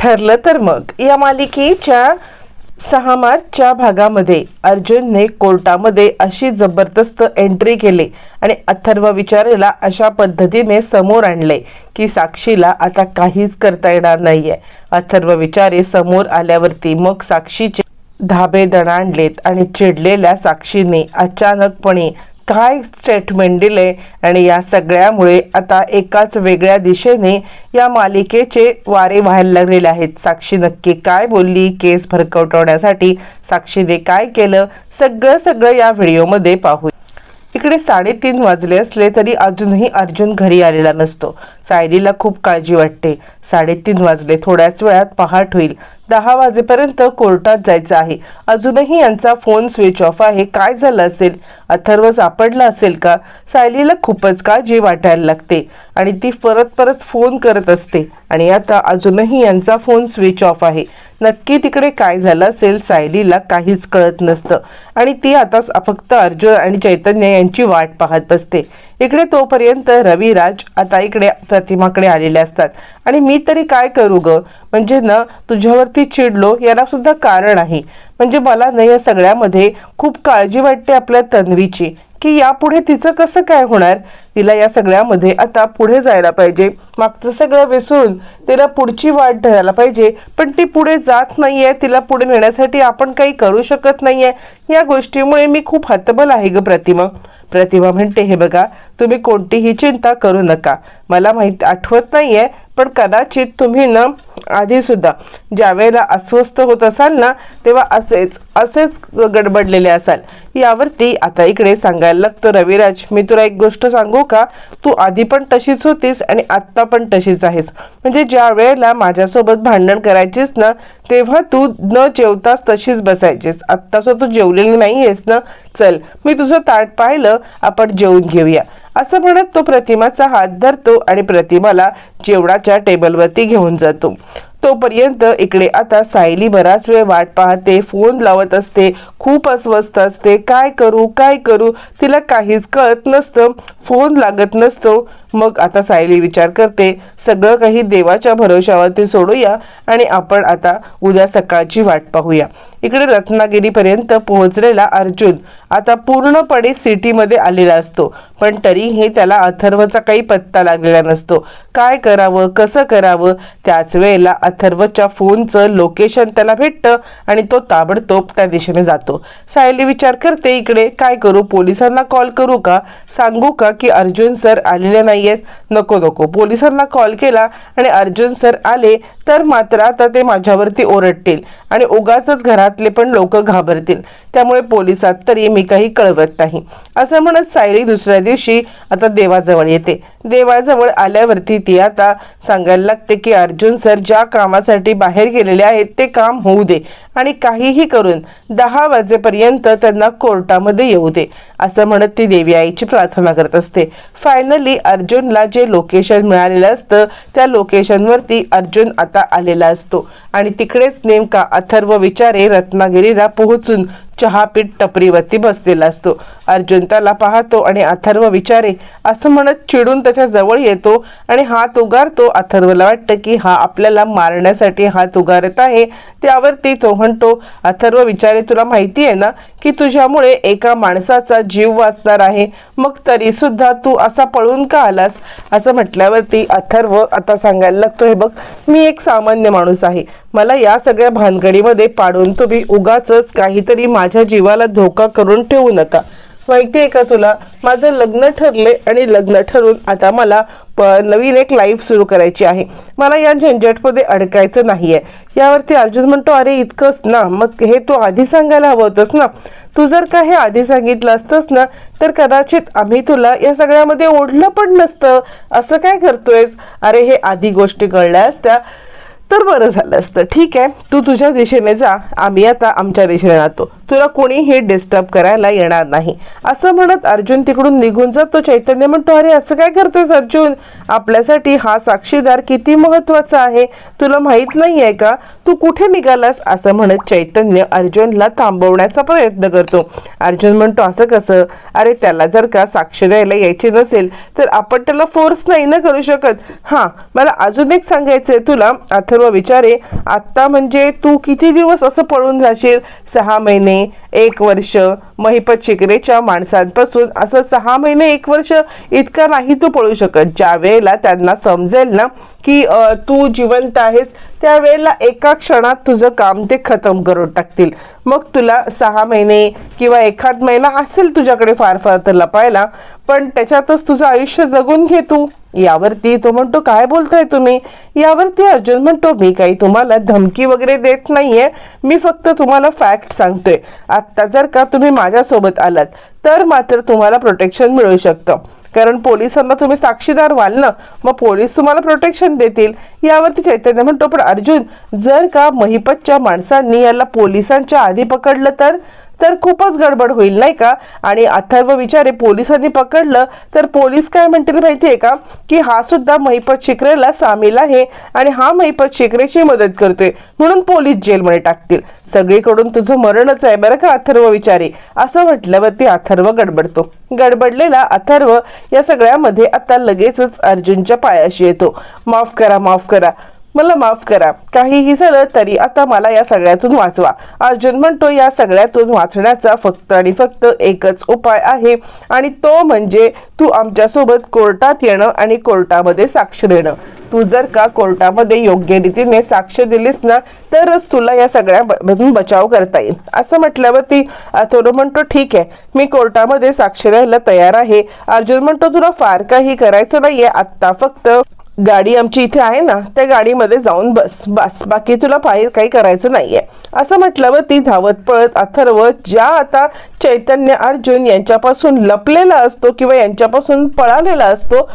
ठरलं तर मग. या मालिकेच्या सहा मार्चच्या भागामध्ये अर्जुनने कोर्टामध्ये अशी जबरदस्त एंट्री केली आणि अथर्व विचारेला अशा पद्धतीने समोर आणले की साक्षीला आता काहीच करता येणार नाहीये. अथर्व विचारे समोर आल्यावरती मग साक्षीचे धाबे दणाणलेत आणि चिडलेल्या साक्षीने अचानकपणे काय स्टेटमेंट दिले आणि या सगळ्यामुळे आता एकाच वेगळ्या दिशेने या मालिकेचे वारे व्हायला लागलेले आहेत. साक्षी नक्की काय बोलली? केस भरकवटवण्यासाठी साक्षीने काय केलं? सगळं सगळं या व्हिडिओमध्ये पाहू इकडे साडेतीन वाजले असले तरी अजूनही अर्जुन घरी आलेला नसतो. सायलीला खूप काळजी वाटते. साडेतीन वाजले. थोड्याच वेळात पहाट होईल. दहा वाजेपर्यंत कोर्टात जायचं आहे. अजूनही यांचा फोन स्विच ऑफ आहे. काय झालं असेल? अथर्व सापडला असेल का? सायलीला खूपच काळजी वाटायला लागते आणि ती परत परत फोन करत असते. आणि आता अजूनही यांचा फोन स्विच ऑफ आहे. नक्की तिकडे काय झालं? असेल सायलीला काहीच कळत नसतं. आणि ती आता फक्त अर्जुन आणि चैतन्य यांची वाट पाहत बसते. इकडे तोपर्यंत रविराज आता इकडे प्रतिमाकडे आलेले असतात. आणि मी तरी काय करू ग? म्हणजे ना तुझ्यावरती चिडलो याला सुद्धा कारण आहे. म्हणजे मला ना या सगळ्यामध्ये खूप काळजी वाटते आपल्या तन्वीची. की यापुढे तिचं कसं काय होणार? तिला या सगळ्यामध्ये आता पुढे जायला पाहिजे. मागचं सगळं विसरून तिला पुढची वाट धरायला पाहिजे. पण ती पुढे जात नाही आहे तिला पुढे नेण्यासाठी आपण काही करू शकत नाही आहे या गोष्टीमुळे मी खूप हतबल आहे ग प्रतिमा. प्रतिभा म्हणते हे बघा तुम्ही कोणतीही चिंता करू नका. मला माहीत आठवत नाही आहे पण कदाचित तुम्ही ना आधी सुद्धा ज्या वेळेला अस्वस्थ होत असाल ना तेव्हा असेच असेच गडबडलेले असाल. यावरती आता इकडे सांगायला लागतं रविराज मी तुला एक गोष्ट सांगू का? तू आधी पण तशीच होतीस आणि आत्ता पण तशीच आहेस. म्हणजे ज्या वेळेला माझ्यासोबत भांडण करायचीस ना तेव्हा तू न जेवताच तशीच बसायचीस. आत्ता सुद्धा तू जेवलेली नाही आहेस ना? चल मी तुझं ताट पाहिलं आपण जेवून घेऊया. असं म्हणत तो प्रतिमाचा हात धरतो आणि प्रतिमाला जेवणाच्या टेबलवरती घेऊन जातो. तोपर्यंत इकडे आता सायली बराच वेळ वाट पाहते फोन लावत असते खूप अस्वस्थ असते. काय करू काय करू? तिला काहीच कळत नसतं. फोन लागत नसतो. मग आता सायली विचार करते सगळं काही देवाच्या भरोशावरती सोडूया आणि आपण आता उद्या सकाळची वाट पाहूया. इकडे रत्नागिरीपर्यंत पोहोचलेला अर्जुन आता पूर्णपणे सिटीमध्ये आलेला असतो पण तरीही त्याला अथर्वचा काही पत्ता लागलेला नसतो. काय करावं कसं करावं? त्याच वेळेला अथर्वच्या फोनचं लोकेशन त्याला भेटतं आणि तो ताबडतोब त्या दिशेने जातो. सायली विचार करते इकडे काय करू? पोलिसांना कॉल करू का? सांगू का की अर्जुन सर आलेले नाहीयेत. नको नको. पोलिसांना कॉल केला आणि अर्जुन सर आले तर मात्र आता ते माझ्यावरती ओरडतील आणि उगाचच घरातले पण लोक घाबरतील. त्यामुळे पोलिसात तरी मी काही कळवत नाही. असं म्हणत सायली दुसऱ्या दिवशी आता देवाजवळ येते. देवाजवळ आल्यावरती ती आता सांगायला लागते की अर्जुन सर ज्या कामासाठी बाहेर गेलेले आहेत ते काम होऊ दे. आणि काहीही करून दहा वाजेपर्यंत त्यांना कोर्टामध्ये येऊ दे असं म्हणत ती देवी आईची प्रार्थना करत असते. फायनली अर्जुनला जे लोकेशन मिळालेलं असतं त्या लोकेशनवरती अर्जुन आता आलेला असतो. आणि तिकडेच नेमका अथर्व विचारे रत्नागिरीला पोहोचून चहापीठ टपरीवरती बसलेला असतो. अर्जुन त्याला पाहतो आणि अथर्व विचारे असं म्हणत चिडून त्याच्याजवळ येतो आणि हात उगारतो. अथर्वला वाटतं की हा आपल्याला मारण्यासाठी हात उगारत आहे. त्यावरती तो म्हणतो अथर्व विचारे तुला माहिती आहे ना की तुझ्यामुळे एका माणसाचा जीव वाचणार आहे. मग तरी सुद्धा तू असा पळून का आलास? असं म्हटल्यावरती अथर्व आता सांगायला लागतो हे बघ मी एक सामान्य माणूस आहे. मला या सगळ्या भानगडीमध्ये पाडून तुम्ही उगाच काहीतरी माझ्या जीवाला धोका करून ठेवू नका. माहिती आहे का तुला? माझं लग्न ठरले आणि लग्न ठरून आता मला नवीन एक लाईफ सुरू करायची आहे. मला या झंझटमध्ये अडकायचं नाही आहे यावरती अर्जुन म्हणतो अरे इतकंच ना. मग हे तू आधी सांगायला हवं होतंस ना. तू जर का हे आधी सांगितलं असतंस ना तर कदाचित आम्ही तुला या सगळ्यामध्ये ओढलं पण नसतं. असं काय करतोयस? अरे हे आधी गोष्टी कळल्या असत्या तर बरं झालं असतं. ठीक आहे. तू तुझ्या दिशेने जा. आम्ही आता आमच्या दिशेने जातो तुला कोणीही डिस्टर्ब करायला येणार नाही. असं म्हणत अर्जुन तिकडून निघून जातो. चैतन्य म्हणतो अरे असं काय करतोयस अर्जुन? आपल्यासाठी हा साक्षीदार किती महत्त्वाचा आहे? तुला माहीत नाही आहे का? तू कुठे निघालास? असं म्हणत चैतन्य अर्जुनला थांबवण्याचा प्रयत्न करतो. अर्जुन म्हणतो असं कसं? अरे त्याला जर का साक्ष द्यायला यायची नसेल तर आपण त्याला फोर्स नाही ना करू शकत. हां मला अजून एक सांगायचंय तुला. अथर्व विचारे आत्ता म्हणजे तू किती दिवस असं पळून जाशील? सहा महिने एक वर्ष महिपत शिकरेच्या माणसांपासून असं सहा महिने एक वर्ष इतका नाही तू पळू शकत. ज्या वेळेला त्यांना समजेल ना की तू जिवंत आहेस त्यावेळेला एका क्षणात तुझं काम ते खतम करून टाकतील. मग तुला सहा महिने किंवा एखाद महिना असेल तुझ्याकडे फार फार तर लपायला पण त्याच्यातच तुझं आयुष्य जगून घे तू. यावरती तो म्हणतो काय बोलताय तुम्ही? यावरती अर्जुन म्हणतो मी काही तुम्हाला धमकी वगैरे देत नाहीये. मी फक्त तुम्हाला फॅक्ट सांगतोय. आत्ता जर का तुम्ही माझ्यासोबत आलात तर मात्र तुम्हाला प्रोटेक्शन मिळू शकतं. कारण पोलिसांना तुम्ही साक्षीदार व्हाल ना मग पोलीस तुम्हाला प्रोटेक्शन देतील. यावरती चैतन्य म्हणतो पण अर्जुन जर का महिपतच्या माणसांनी याला पोलिसांच्या आधी पकडलं तर तर खूपच गडबड होईल नाही का? आणि अथर्व विचारे पोलिसांनी पकडलं तर पोलीस काय म्हणतील माहितीये का? की हा सुद्धा महिपत शिकरेला सामील आहे आणि हा महिपत शिकरेची मदत करतोय. म्हणून पोलीस जेलमध्ये टाकतील. सगळीकडून तुझं मरणच आहे बरं का अथर्व विचारे? असं म्हटल्यावरती अथर्व गडबडतो. गडबडलेला अथर्व या सगळ्यामध्ये आता लगेचच अर्जुनच्या पायाशी येतो. माफ करा माफ करा. मला माफ करा. काहीही झालं तरी आता मला या सगळ्यातून वाचवा. अर्जुन म्हणतो या सगळ्यातून वाचण्याचा फक्त आणि फक्त एकच उपाय आहे. आणि तो म्हणजे तू आमच्यासोबत कोर्टात येणं आणि कोर्टामध्ये साक्ष देणं. तू जर का कोर्टामध्ये योग्य रीतीने साक्ष दिलीस ना तरच तुला या सगळ्यामधून बचाव करता येईल. असं म्हटल्यावरती अथोरो म्हणतो ठीक आहे मी कोर्टामध्ये साक्ष द्यायला तयार आहे. अर्जुन म्हणतो तुला फार काही करायचं नाहीये. आत्ता फक्त गाडी आमची इथे आहे ना त्या गाडीमध्ये जाऊन बस बस. बाकी तुला पाहिजे काही करायचं नाही आहे असं म्हटल्यावर ती धावत पळत अथर्व ज्या आता चैतन्य अर्जुन यांच्यापासून लपलेला असतो किंवा यांच्यापासून पळालेला असतो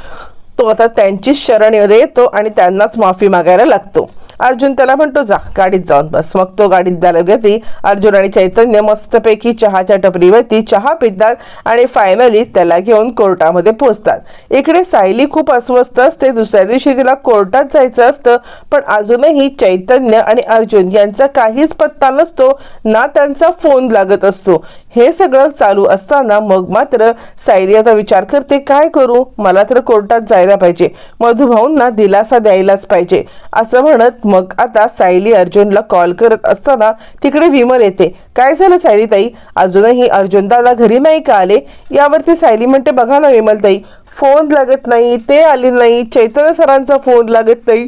तो आता त्यांचीच शरणमध्ये येतो आणि त्यांनाच माफी मागायला लागतो. अर्जुन त्याला म्हणतो जा गाडीत जाऊन बस. मग तो गाडीत जायला गेली अर्जुन आणि चैतन्य मस्तपैकी चहाच्या टपरीवरती चहा पितात आणि फायनली त्याला घेऊन कोर्टामध्ये पोहोचतात इकडे सायली खूप अस्वस्थ असते. दुसऱ्या दिवशी तिला कोर्टात जायचं असतं पण अजूनही चैतन्य आणि अर्जुन यांचा काहीच पत्ता नसतो ना त्यांचा फोन लागत असतो. हे सगळं चालू असताना मग मात्र सायली आता विचार करते काय करू? मला तर कोर्टात जायला पाहिजे. मधुभाऊंना दिलासा द्यायलाच पाहिजे. असं म्हणत मग आता सायली अर्जुनला कॉल करत असताना तिकडे विमल येते. काय झालं सायली ताई अजूनही अर्जुन दादा घरी नाही का आले? यावरती सायली म्हणते बघा ना विमल ताई फोन लागत नाही ते आले नाही चैतन्य सरांचा फोन लागत नाही.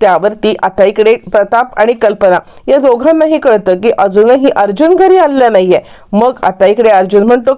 त्यावरती आता इकडे प्रताप आणि कल्पना या दोघांनाही कळतं की अजूनही अर्जुन घरी आलेला नाहीये. मग आता इकडे अर्जुन म्हणतो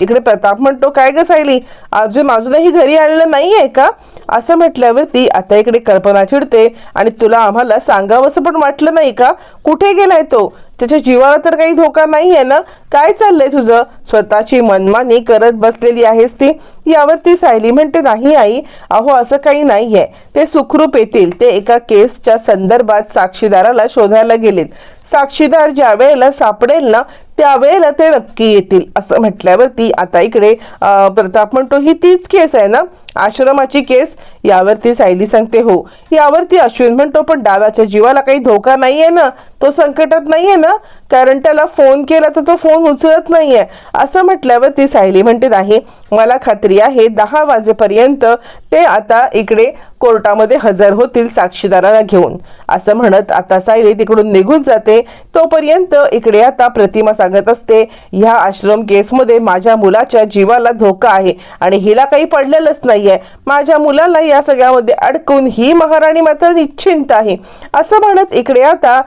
इकडे प्रताप म्हणतो काय ग सायली? अर्जुन अजूनही घरी आलेला नाहीये का? असं म्हटल्यावरती आता इकडे कल्पना चिडते आणि तुला आम्हाला सांगावंसं पण वाटलं नाही का? कुठे गेलाय तो? त्याच्या जीवाला तर काही धोका नाही आहे ना? काय चाललंय तुझं? स्वतःची मनमानी करत बसलेली आहेस ती? यावरती सायली म्हणते नाही आई अहो असं काही नाही आहे ते सुखरूप येतील. ते एका केसच्या संदर्भात साक्षीदाराला शोधायला गेलेत. साक्षीदार ज्या वेळेला सापडेल ना त्यावेळेला ते नक्की येतील. असं म्हटल्यावरती आता इकडे प्रताप म्हणतो ही तीच केस आहे ना? आश्रमाची केस यावरती सायली सांगते हो. यावरती अश्विन म्हणतो पण दादाच्या जीवाला काही धोका नाही आहे ना? तो संकटात नाही आहे ना? कारण त्याला फोन केला तर तो फोन उचलत नाही आहे असं म्हटल्यावर ती सायली म्हणते नाही मला खात्री आहे दहा वाजेपर्यंत ते आता इकडे कोर्टामध्ये हजर होतील साक्षीदाराला घेऊन. असं म्हणत आता सायली तिकडून निघून जाते. तोपर्यंत इकडे आता प्रतिमा सांगत असते ह्या आश्रम केसमध्ये माझ्या मुलाच्या जीवाला धोका आहे आणि हिला काही पडलेलंच नाही नाहीये. माझ्या मुलाला या सगळ्यामध्ये अडकून ही महाराणी मात्र निश्चिंत आहे. असं म्हणत इकडे आता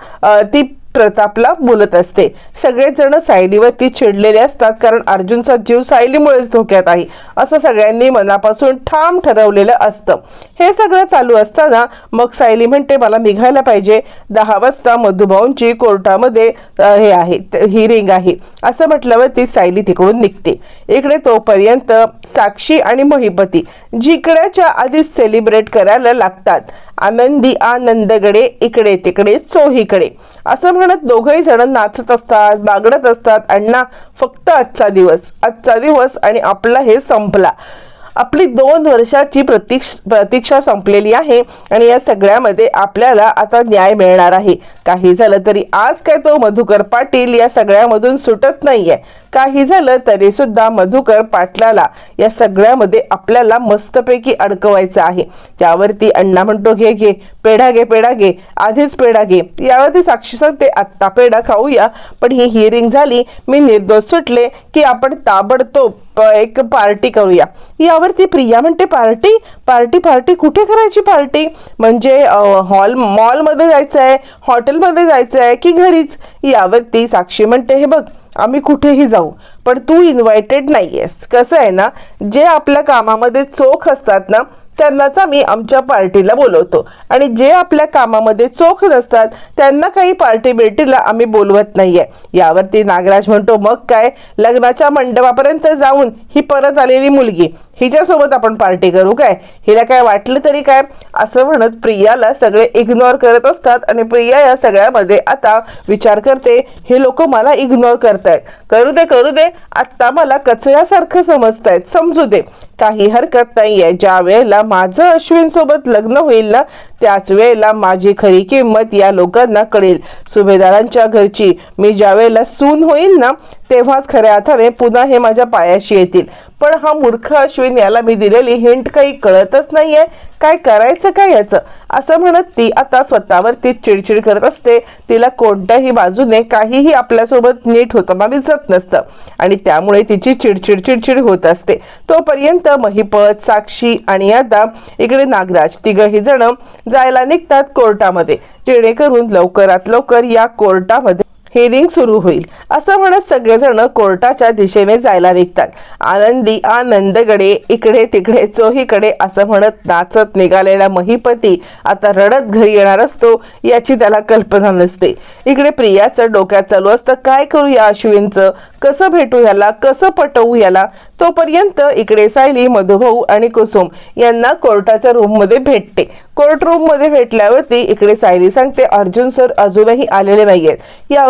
ती प्रतापला बोलत असते. सगळेजण सायलीवरती चिडलेले असतात कारण अर्जुनचा जीव सायलीमुळेच धोक्यात आहे. असं सगळ्यांनी मनापासून ठाम ठरवलेलं असतं. हे सगळं चालू असताना मग सायली म्हणते मला निघायला पाहिजे. दहा वाजता मधुभाऊंची कोर्टामध्ये हे आहे हिरिंग आहे. असं म्हटल्यावर ती सायली तिकडून निघते. इकडे तोपर्यंत साक्षी आणि महिपती जिकड्याच्या आधीच सेलिब्रेट करायला लागतात. आनंदी आनंदगडे इकडे तिकडे चोहीकडे. असं म्हणत दोघही जण नाचत असतात बागडत असतात. अण्णा फक्त आजचा दिवस. आजचा दिवस आणि आपला हे संपला. आपली दोन वर्षाची प्रतीक्ष प्रतीक्षा संपलेली आहे आणि या सगळ्यामध्ये आपल्याला आता न्याय मिळणार आहे. काही झालं तरी आज काय तो मधुकर पाटील या सगळ्यामधून सुटत नाहीये. काही झालं तरी सुद्धा मधुकर पाटलाला या सगळ्यामध्ये आपल्याला मस्तपैकी अडकवायचं आहे. त्यावरती अण्णा म्हणतो घे घे पेढा घे पेढा घे आधीच पेढा घे. यावरती साक्षी सांगते आत्ता पेढा खाऊया. पण ही हिअरिंग झाली मी निर्दोष सुटले की आपण ताबडतोब एक पार्टी करूया. यावरती प्रिया म्हणते पार्टी? पार्टी पार्टी कुठे करायची पार्टी? म्हणजे हॉल मॉलमध्ये जायचं आहे हॉटेल हॉटेलमध्ये जायचं आहे की घरीच? यावरती साक्षी म्हणते हे बघ आम्ही कुठेही जाऊ पण तू इन्व्हायटेड नाही आहेस कसं आहे ना जे आपल्या कामामध्ये चोख असतात ना त्यांनाच आम्ही आमच्या पार्टीला बोलवतो. आणि जे आपल्या कामामध्ये चोख नसतात त्यांना काही पार्टी बिर्टीला आम्ही बोलवत नाहीये. यावरती नागराज म्हणतो मग काय? लग्नाच्या मंडपापर्यंत जाऊन ही परत आलेली मुलगी हिच्यासोबत आपण पार्टी करू काय? हिला काय वाटलं तरी काय? असं म्हणत प्रियाला सगळे इग्नोर करत असतात आणि प्रिया या सगळ्यामध्ये आता विचार करते हे लोक मला इग्नोर करतायत. करू दे करू दे. आत्ता मला कचऱ्यासारखं समजतायत. समजू दे. काही हरकत नाहीये. ज्या वेळेला माझं अश्विन सोबत लग्न होईल ना त्याच वेळेला माझी खरी किंमत या लोकांना कळेल. सुभेदारांच्या घरची मी ज्या वेळेला सून होईल ना तेव्हाच खऱ्या अर्थाने पुन्हा हे माझ्या पायाशी येतील. पण हा मूर्ख अश्विन याला मी दिलेली हिंट काही कळतच नाहीये. काय करायचं काय याचं? असं म्हणत ती आता स्वतःवरती चिडचिड करत असते. तिला कोणत्याही बाजूने काहीही आपल्यासोबत नीट होताना दिसत नसतं. आणि त्यामुळे तिची चिडचिड चिडचिड होत असते. तोपर्यंत महिपत साक्षी आणि आता इकडे नागराज तिघही जण जायला निघतात कोर्टामध्ये. जेणेकरून लवकरात लवकर या कोर्टामध्ये हिअरिंग सुरू होईल असं म्हणत सगळेजण कोर्टाच्या दिशेने जायला निघतात. आनंदी आनंदगडे इकडे तिकडे चोहीकडे असं म्हणत नाचत निघालेला महिपती आता रडत घरी येणार असतो याची त्याला कल्पना नसते. इकडे प्रियाचं डोक्यात चालू असतं काय करू या अश्विनचं? कसं भेटू याला कसं पटवू याला तोपर्यंत इकडे सायली मधुभाऊ आणि कुसुम यांना कोर्टाच्या रूममध्ये भेटते. कोर्ट रूममध्ये भेटल्यावरती इकडे सायली सांगते अर्जुन सर अजूनही आलेले नाहीयेत.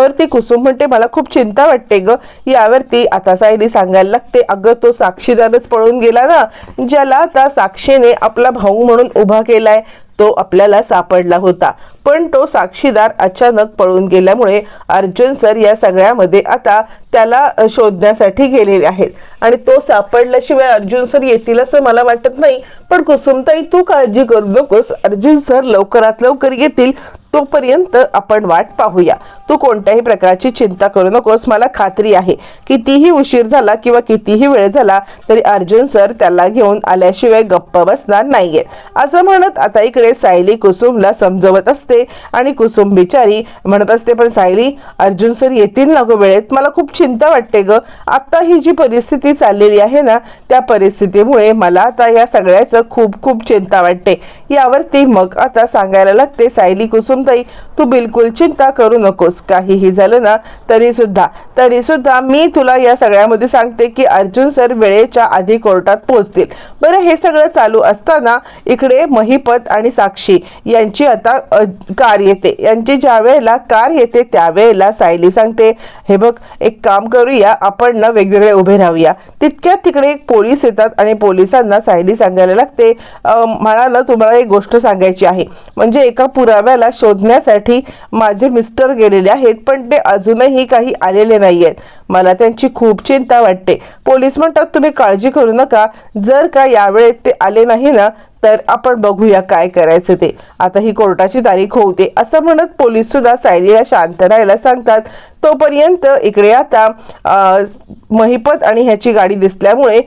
यावरती कुसुम म्हणते मला खूप चिंता वाटते ग. यावरती आता सायली सांगायला लागते अगं तो साक्षीदारच पळून गेला ना ज्याला आता साक्षीने आपला भाऊ म्हणून उभा केलाय तो आपल्याला सापडला होता. पण तो साक्षीदार अचानक पळून गेल्यामुळे अर्जुन सर या सगळ्यामध्ये आता त्याला शोधण्यासाठी गेलेले आहेत. आणि तो सापडल्याशिवाय अर्जुन सर येतील असं मला वाटत नाही. पण कुसुमताई तू काळजी करू नकोस. अर्जुन सर लवकरात लवकर येतील. तोपर्यंत आपण वाट पाहूया. तू कोणत्याही प्रकारची चिंता करू नकोस. मला खात्री आहे. कितीही उशीर झाला किंवा कितीही वेळ झाला तरी अर्जुन सर त्याला घेऊन आल्याशिवाय गप्प बसणार नाहीये. असं म्हणत आता इकडे सायली कुसुमला समजवत असते आणि कुसुम बिचारी म्हणत असते पण सायली अर्जुन सर येतील ना गो वेळेत? मला खूप चिंता वाटते ग. आता ही जी परिस्थिती चाललेली आहे ना त्या परिस्थितीमुळे मला आता या सगळ्याचं खूप खूप चिंता वाटते. यावरती मग आता सांगायला लागते सायली कुसुमताई तू बिलकुल चिंता करू नकोस. काहीही झालं ना तरी सुद्धा तरी सुद्धा मी तुला या सगळ्यामध्ये सांगते की अर्जुन सर वेळेच्या आधी कोर्टात पोहोचतील. बरं हे सगळं चालू असताना इकडे महिपत आणि साक्षी यांची आता कार येते. यांची ज्या वेळेला कार येते त्यावेळेला सायली सांगते हे बघ एक काम करूया आपण ना वेगवेगळे उभे राहूया. तितक्यात तिकडे एक पोलीस येतात आणि पोलिसांना सायली सांगायला लागते "अ, मला ना तुम्हाला एक गोष्ट सांगायची आहे. म्हणजे एका पुराव्याला शोधण्यासाठी माझे मिस्टर गेलेले आहेत पण ते अजूनही काही आलेले नाही आहेत मला त्यांची खूप चिंता वाटते. पोलीस म्हणतात तुम्ही काळजी करू नका. जर का यावेळेत ते आले नाही ना तर आपण बघूया काय करायचं ते. आता ही कोर्टाची तारीख होते असं म्हणत पोलीस सुद्धा सायलीला शांत राहायला सांगतात. तोपर्यंत इकडे आता अं, महिपत आणि ह्याची गाडी दिसल्यामुळे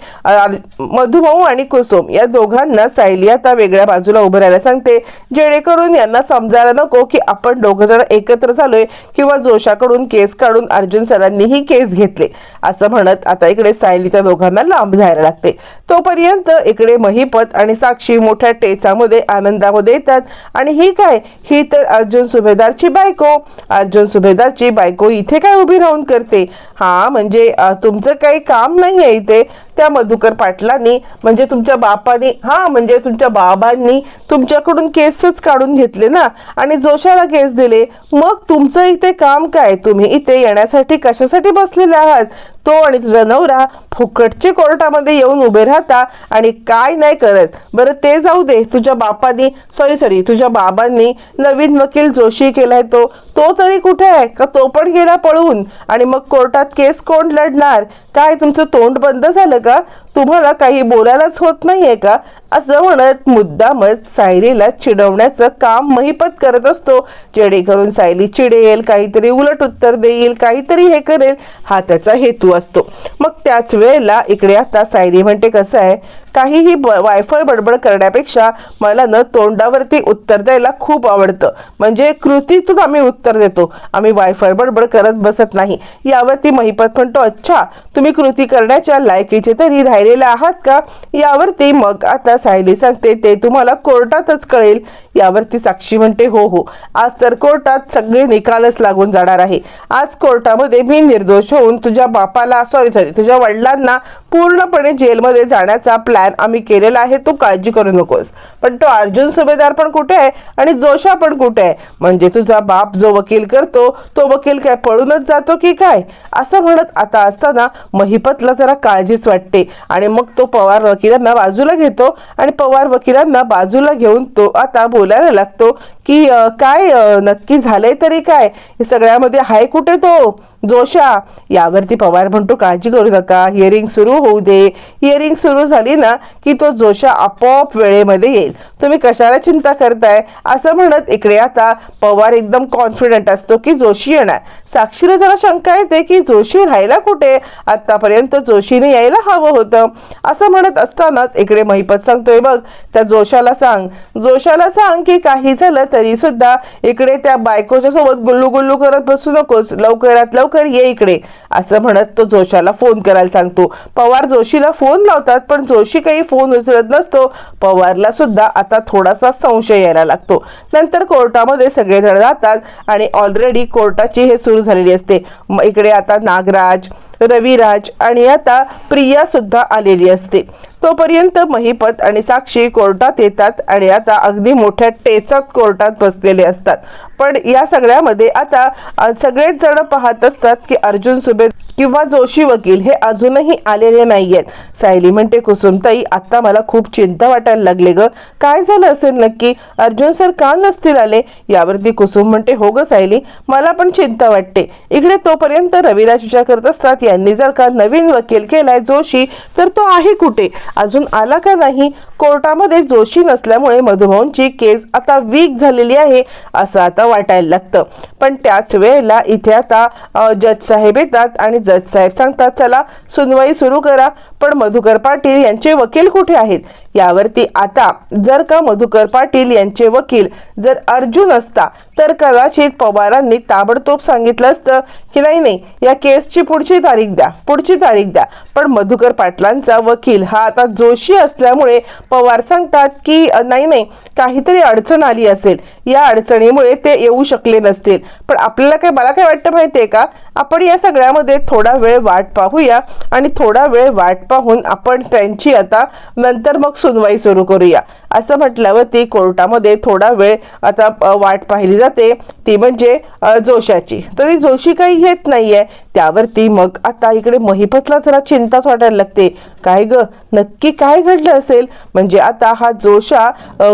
मधुभाऊ आणि कुसुम या दोघांना सायली आता वेगळ्या बाजूला उभं राहायला सांगते. जेणेकरून यांना समजायला नको की आपण दोघं जण एकत्र झालोय किंवा जोशाकडून केस काढून अर्जुन सरांनीही केस घेतले. असं म्हणत आता इकडे सायली त्या दोघांना लांब जायला लागते. तोपर्यंत इकडे महिपत आणि साक्षी मोठ्या टेचामध्ये आनंदामध्ये येतात. आणि ही काय? ही तर अर्जुन सुभेदारची बायको. अर्जुन सुभेदारची बायको इथे काय उभी राहून करते? हा म्हणजे तू तुमचं काही काम नाही आहे इथे. त्या मधुकर पाटलांनी म्हणजे तुमच्या बापाने हा म्हणजे तुमच्या बाबांनी तुमच्याकडून केसच काढून घेतले ना? आणि जोशाला केस दिले मग तुमचं इथे काम काय? तुम्ही इथे येण्यासाठी कशासाठी बसलेले आहात? तो आणि तुझा नवरा फुकटचे कोर्टामध्ये येऊन उभे राहता आणि काय नाही करत. बरं ते जाऊ दे. तुझ्या बापांनी सॉरी सॉरी तुझ्या बाबांनी नवीन वकील जोशी केलाय तो. तो तरी कुठे आहे? का तो पण गेला पळून? आणि मग कोर्टात केस कोण लढणार? काय तुमचं तोंड बंद झालं का? तुम्हाला काही बोलायलाच होत नाहीये का? असं म्हणत मुद्दामच सायलीला चिडवण्याचं काम महिपत करत असतो. जेणेकरून सायली चिडेल काहीतरी उलट उत्तर देईल काहीतरी हे करेल हा त्याचा हेतू असतो. मग त्याच वेळेला इकडे आता सायली म्हणते कसं आहे? काहीही वायफाय बडबड करण्यापेक्षा मला न तोंडावरती उत्तर द्यायला खूप आवडतं. म्हणजे कृतीतून आम्ही उत्तर देतो. आम्ही वायफाय बडबड करत बसत नाही. यावरती महिपत म्हणतो अच्छा तुम्ही कृती करण्याच्या लायकीचे तरी राहिलेले आहात का? यावरती मग आता सायली सांगते ते तुम्हाला कोर्टातच कळेल. यावरती साक्षी म्हणते हो हो आज तर कोर्टात सगळे निकालच लागून जाणार आहे. आज कोर्टामध्ये मी निर्दोष होऊन तुझ्या बापाला सॉरी सॉरी तुझ्या वडिलांना पूर्णपणे जेलमध्ये जाण्याचा प्लॅन आम्ही केलेला आहे तू काळजी करू नकोस. पण तो अर्जुन सुभेदार पण कुठे आहे आणि जोशा पण कुठे आहे? म्हणजे तुझा बाप जो वकील करतो तो वकील काय पळूनच जातो की काय? असं म्हणत आता असताना महिपतला जरा काळजीच वाटते आणि मग तो पवार वकिलांना बाजूला घेतो आणि पवार वकिलांना बाजूला घेऊन तो आता बोलायला लागतो की काय नक्की झालंय तरी काय? सगळ्यामध्ये हाय कुठे तो? जोशा यावरती पवार म्हणतो काळजी करू नका हिअरिंग सुरू होऊ दे. हिअरिंग सुरू झाली ना की तो जोशा आपोआप वेळेमध्ये येईल. तुम्ही कशाला चिंता करताय? असं म्हणत इकडे आता पवार एकदम कॉन्फिडंट असतो की जोशी येणार. साक्षीला जरा शंका येते की जोशी राहायला कुठे? आतापर्यंत जोशीने यायला हवं होतं. असं म्हणत असतानाच इकडे महिपत सांगतोय बघ त्या जोशाला सांग. जोशाला सांग की काही झालं तरी सुद्धा इकडे त्या बायकोच्या सोबत गुल्लू गुल्लू करत बसू नकोस. लवकरात लवकर ये इकडे. असं म्हणत तो जोशाला फोन करायला सांगतो. पवार जोशीला फोन लावतात पण जोशी काही फोन उचलत नसतो. पवारला सुद्धा आता थोडासा संशय यायला लागतो. नंतर कोर्टामध्ये सगळेजण जातात आणि ऑलरेडी कोर्टाची हे सुरू झालेली असते. इकडे आता नागराज रविराज आणि आता प्रिया सुद्धा आलेली असते. तोपर्यंत महिपत आणि साक्षी कोर्टात येतात आणि आता अगदी मोठ्या टेचात कोर्टात बसलेले असतात. पण या सगळ्यामध्ये आता सगळेच जण पाहत असतात की अर्जुन सुबे किंवा जोशी वकील हे अजूनही आलेले नाही आहेत सायली म्हणते कुसुमताई आत्ता मला खूप चिंता वाटायला लागले ग. काय झालं असेल नक्की? अर्जुन सर का नसतील आले? यावरती कुसुम म्हणते हो ग सायली मला पण चिंता वाटते. इकडे तोपर्यंत रविराज विचार करत असतात यांनी जर का नवीन वकील केलाय जोशी तर तो आहे कुठे? अजून आला का नाही? कोर्टामध्ये जोशी नसल्यामुळे मधुभाऊंची केस आता वीक झालेली आहे. असं आता वाटायला लागतं. पण त्याच वेळेला इथे आता जज साहेब येतात आणि जज साहेब सांगतात चला सुनवाई सुरू करा पण मधुकर पाटील यांचे वकील कुठे आहेत? यावरती आता जर का मधुकर पाटील यांचे वकील जर अर्जुन असता तर कदाचित पवारांनी ताबडतोब सांगितलं असतं की नाही नाही या केसची पुढची तारीख द्या पुढची तारीख द्या. पण मधुकर पाटलांचा वकील हा आता जोशी असल्यामुळे पवार सांगतात की नाही नाही काहीतरी अडचण आली असेल. या अडचणीमुळे ते येऊ शकले नसतील. पण आपल्याला काय मला काय वाटतं माहितीये का? आपण या सगळ्यामध्ये थोडा वेळ वाट पाहूया आणि थोडा वेळ वाट पाहून आपण त्यांची आता नंतर मग सुनवाई सुरू करूया. असं म्हटल्यावरती कोर्टामध्ये थोडा वेळ आता वाट पाहिली जाते. ती म्हणजे जोशाची. तरी जोशी काही येत नाहीये. त्यावरती मग आता इकडे महिपतला जरा चिंताच वाटायला लागते. काय ग? नक्की काय घडलं असेल? म्हणजे आता हा जोशा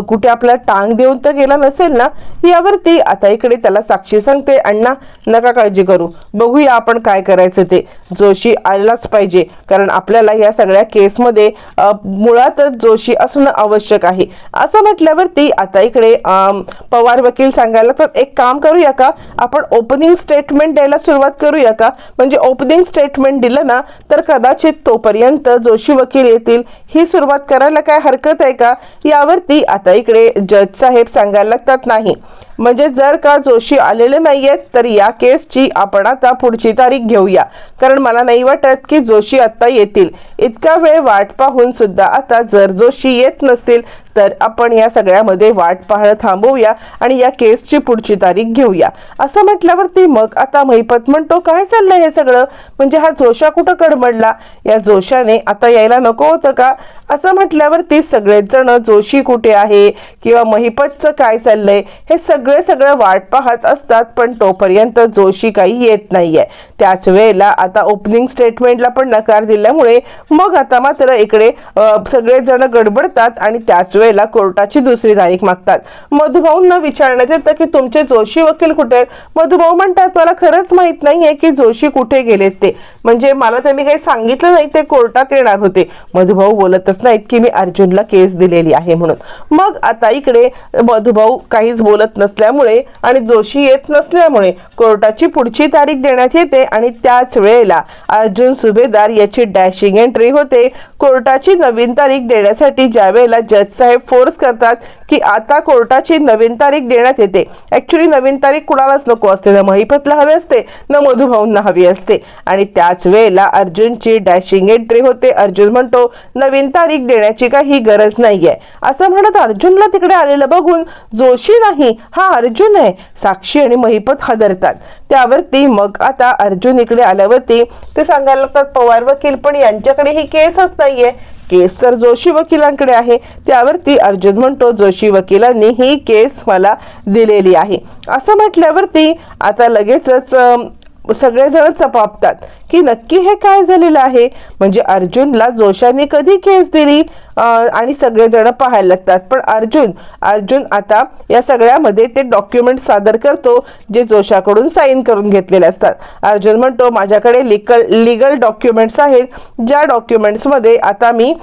कुठे आपला टांग देऊन तर गेला नसेल ना? यावरती आता इकडे त्याला साक्षी सांगते. अण्णा नका काळजी करू. बघूया आपण काय करायचं ते. जोशी आलाच पाहिजे. कारण आपल्याला या सगळ्या केसमध्ये मुळातच जोशी असणं आवश्यक आहे. असं म्हटल्यावरती आता इकडे पवार वकील सांगायला तर एक काम करूया का? आपण ओपनिंग स्टेटमेंट द्यायला सुरुवात करूया का? म्हणजे ओपनिंग स्टेटमेंट दिलं ना तर कदाचित तोपर्यंत जोशी वकील येतील. ही सुरुवात करायला काय हरकत आहे का? यावरती आता इकडे जज साहेब सांगायला लागतात नाही. म्हणजे जर का जोशी आलेले नाही आहेत तर या केसची आपण आता पुढची तारीख घेऊया. कारण मला नाही वाटत की जोशी आत्ता येतील. इतका वेळ वाट पाहून सुद्धा आता जर जोशी येत नसतील तर आपण या सगळ्यामध्ये वाट पाहणं थांबवूया आणि या केसची पुढची तारीख घेऊया. असं म्हटल्यावरती मग आता महिपत म्हणतो काय चाललंय हे सगळं? म्हणजे हा जोशा कुठं कडमडला? या जोशाने आता यायला नको होतं का? असं म्हटल्यावरती सगळेच जण जोशी कुठे आहे किंवा महिपतचं काय चाललंय हे सगळं सगळं वाट पाहत असतात पण तोपर्यंत जोशी काही येत नाहीये. त्याच वेळेला आता ओपनिंग स्टेटमेंटला पण नकार दिल्यामुळे मग आता मात्र इकडे सगळेजण गडबडतात आणि त्याच वेळेला कोर्टाची दुसरी तारीख मागतात. मधुभाऊंना विचारण्यात येतं की तुमचे जोशी वकील कुठे आहेत? मधुभाऊ म्हणतात मला खरंच माहीत नाहीये की जोशी कुठे गेलेत ते. म्हणजे मला त्यांनी काही सांगितलं नाही ते कोर्टात येणार होते. मधुभाऊ बोलतच नाहीत की मी अर्जुनला केस दिलेली आहे म्हणून. मग आता इकडे मधुभाऊ काहीच बोलत नसल्यामुळे आणि जोशी येत नसल्यामुळे कोर्टाची पुढची तारीख देण्यात येते आणि त्याच वेळेला अर्जुन सुभेदार याची डॅशिंग एंट्री होते. कोर्टाची नवीन तारीख देण्यासाठी ज्या वेळेला जज साहेब फोर्स करतात की आता कोर्टाची नवीन तारीख देण्यात येते. ऍक्च्युली नवीन तारीख कुणालाच नको असते. ना महिपतला हवी असते ना मधुभाऊंना हवी असते. आणि त्याच वेळेला अर्जुनची डॅशिंग एंट्री होते. अर्जुन म्हणतो नवीन तारीख देण्याची काही गरज नाहीये. असं म्हणत अर्जुनला तिकडे आलेलं बघून जोशी नाही हा अर्जुन आहे. साक्षी आणि महिपत हादरतात. त्यावरती मग आता अर्जुन इकडे आल्यावरती ते सांगायला लागतात पवार वकील पण यांच्याकडे ही केसच नाहीये. केस तर जोशी वकिलांकडे आहे. त्यावरती अर्जुन म्हणतो जोशी वकिलांनी ही केस मला दिलेली आहे. असं म्हटल्यावरती आता लगेचच सगळेजण चपापतात. की नक्की हे काय झालेलं आहे? म्हणजे अर्जुनला जोशाने कधी केस दिली? आणि सगळेजण पाहायला लागतात. पण अर्जुन अर्जुन आता या सगळ्यामध्ये ते डॉक्युमेंट सादर करतो जे जोशाकडून साईन करून घेतलेले असतात. अर्जुन म्हणतो माझ्याकडे लिकल लिगल डॉक्युमेंट्स आहेत. ज्या डॉक्युमेंट्समध्ये आता मी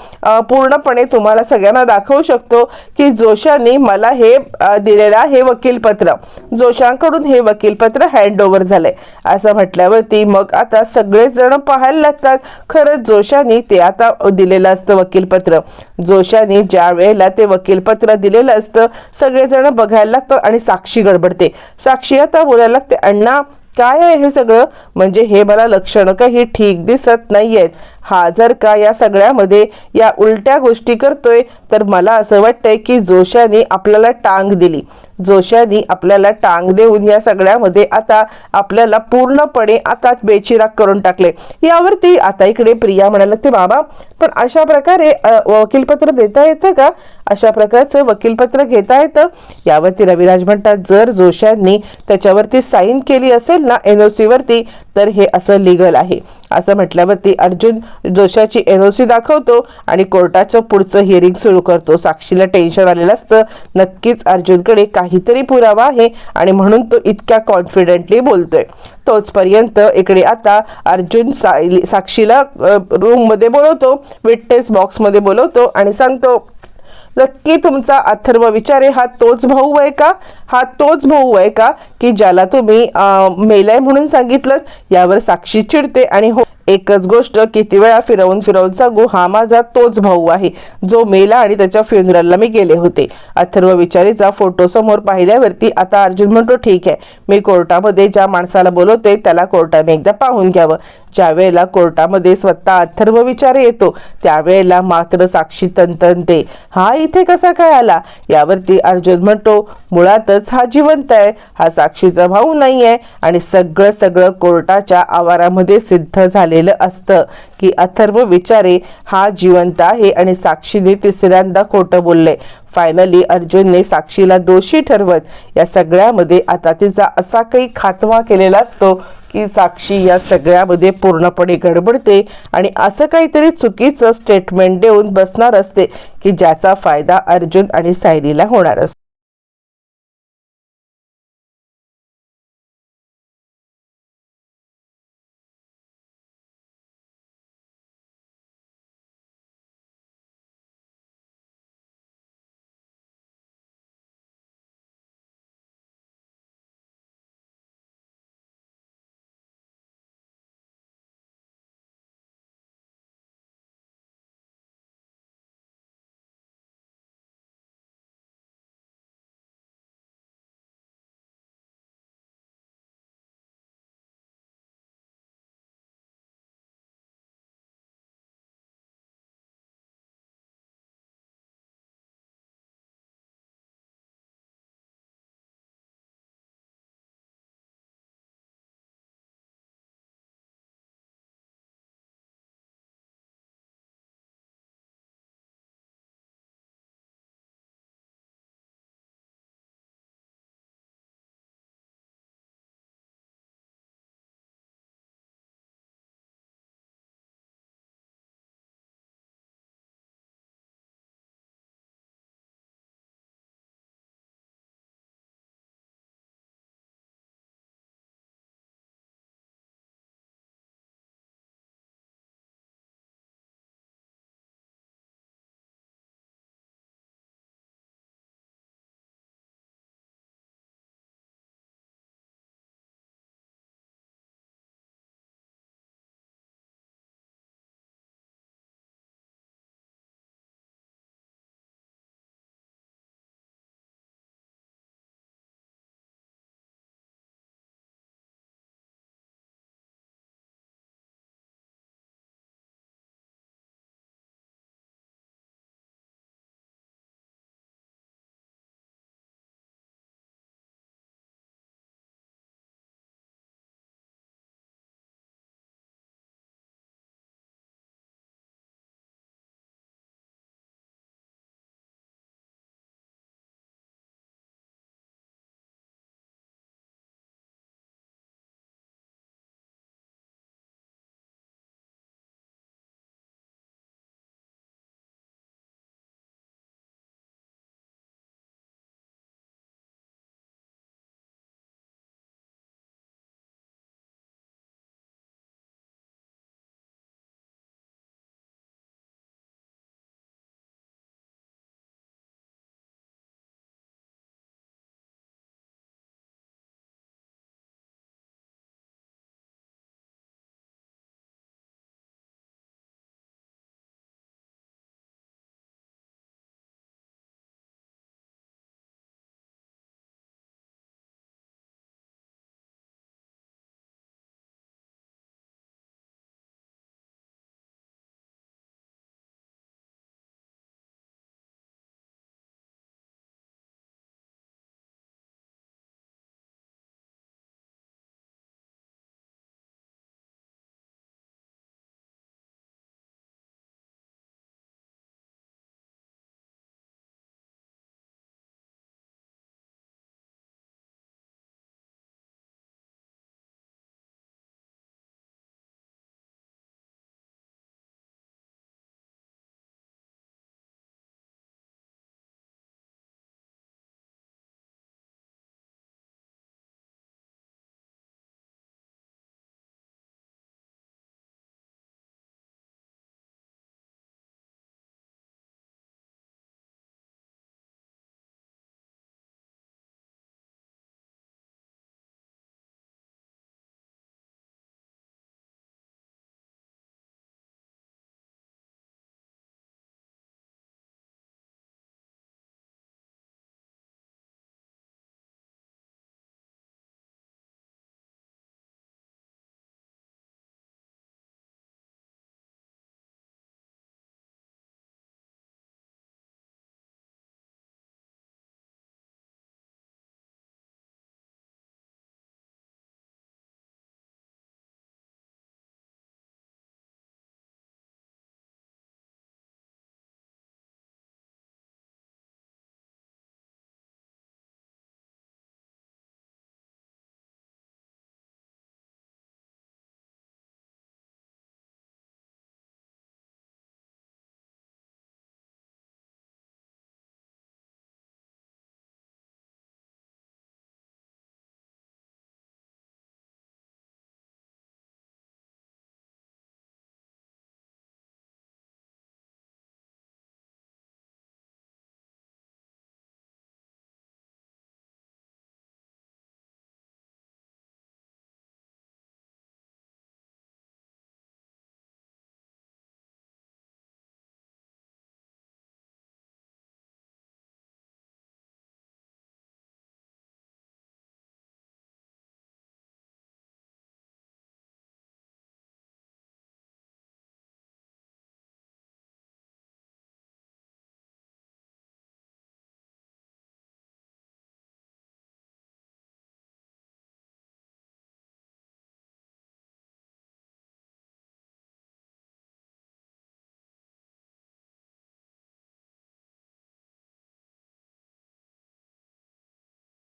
पूर्णपणे तुम्हाला सगळ्यांना दाखवू शकतो की जोशाने मला हे दिलेलं आहे वकीलपत्र. जोशांकडून हे वकीलपत्र हँड ओव्हर झालंय. असं म्हटल्यावरती मग आता सगळेच जण पाहायला लागतात. खरंच जोशांनी ते आता दिलेलं असतं वकीलपत्र. जोशांनी ज्या वेळेला ते वकीलपत्र दिलेलं असतं सगळेजण बघायला लागतं आणि साक्षी गडबडते. साक्षी आता बोलायला लागते अण्णा काय आहे हे सगळं? म्हणजे हे मला लक्षणं काही ठीक दिसत नाहीयेत. हा जर का या सगळ्यामध्ये या उलट्या गोष्टी करतोय तर मला असं वाटतंय की जोशाने आपल्याला टांग दिली. जोशाने आपल्याला टांग देऊन या सगळ्यामध्ये आता आपल्याला पूर्णपणे आता बेचिराग करून टाकले. यावरती आता इकडे प्रिया म्हणाला ते बाबा पण अशा प्रकारे वकीलपत्र देता येतं का? अशा प्रकारचं वकीलपत्र घेता येतं? यावरती रविराज म्हणतात जर जोशांनी त्याच्यावरती साईन केली असेल ना एन ओ सीवरती तर हे असं लिगल आहे. असं म्हटल्यावरती अर्जुन जोशाची एन ओ सी दाखवतो आणि कोर्टाचं पुढचं हिअरिंग सुरू करतो. साक्षीला टेन्शन आलेलं असतं. नक्कीच अर्जुनकडे काहीतरी पुरावा आहे आणि म्हणून तो इतक्या कॉन्फिडेंटली बोलतोय. तोचपर्यंत इकडे आता अर्जुन सायली साक्षीला रूममध्ये बोलवतो. विटनेस बॉक्समध्ये बोलवतो आणि सांगतो नक्की तुमचा अथर्व विचारे हा तोच भाऊ आहे का? हा तोच भाऊ आहे का? की ज्याला तुम्ही मेलाय म्हणून सांगितलं यावर साक्षी चिडते आणि हो एकच गोष्ट किती वेळा फिरवून फिरवून सांगू हा माझा तोच भाऊ आहे. जो मेला आणि त्याच्या फ्युनरलला मी गेले होते. अथर्व विचारीचा फोटो समोर पाहिल्यावरती आता अर्जुन म्हणतो ठीक आहे मी कोर्टामध्ये ज्या माणसाला बोलवते त्याला कोर्टाने एकदा पाहून घ्यावं. ज्या वेळेला कोर्टामध्ये स्वतः अथर्व विचार येतो त्यावेळेला मात्र साक्षी तंतनते हा इथे कसा काय आला? यावरती अर्जुन म्हणतो मुळातच हा जिवंत आहे. हा साक्षीचा भाऊ आहे आणि सगळं सगळं कोर्टाच्या आवारामध्ये सिद्ध झालेलं असतं. की अथर्व विचारे हा जिवंत आहे आणि साक्षीने तिसऱ्यांदा खोटं बोलले. फायनली अर्जुनने साक्षीला दोषी ठरवत या सगळ्यामध्ये आता तिचा असा काही खात्मा केलेला असतो की साक्षी या सगळ्यामध्ये पूर्णपणे गडबडते आणि असं काहीतरी चुकीचं स्टेटमेंट देऊन बसणार असते की ज्याचा फायदा अर्जुन आणि सायलीला होणार असतो.